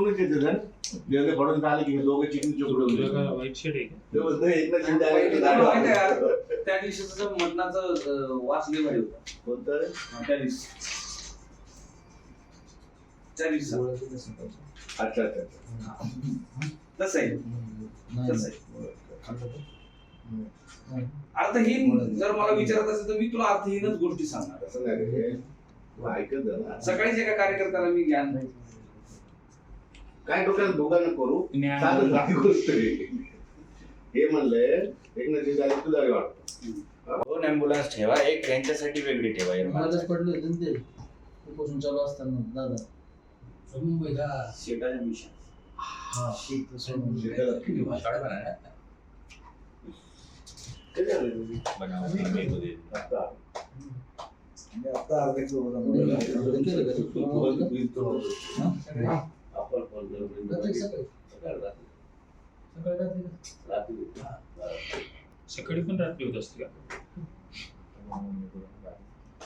येते आले की दोघं चिकन होते? त्या दिवशीचं मटणाचं अं, वास लय भारी होता कोणतं रे? त्या दिवशी त्या दिवशी अच्छा अच्छा अच्छा. तसं आहे तसं आहे अर्थहीन जर मला विचारत असेल तर मी तुला अर्थहीनच गोष्टी सांगणार असं नाही रे. तू ऐकत जा ना. सकाळीच एका कार्यकर्त्याला मी ज्ञान काय डोक्यात दोघांना करू ज्ञान. साधं साधी गोष्ट. हे म्हणले एकनाथ शिंदे आले तुला वाटतं दोन ऍम्ब्युलन्स ठेवा एक यांच्यासाठी वेगळी ठेवा. मलाच पडले होते ना ते उपोषण चालू असताना दादा मुंबईला शेटाच्या मिशन हा तसं शेताला किती ते झालं तुम्ही. बनावट मुंबईमध्ये. आता. रात्री सकाळी. सकाळी रात्री. रात्री रात्री. सकाळी पण रात्री होत असते का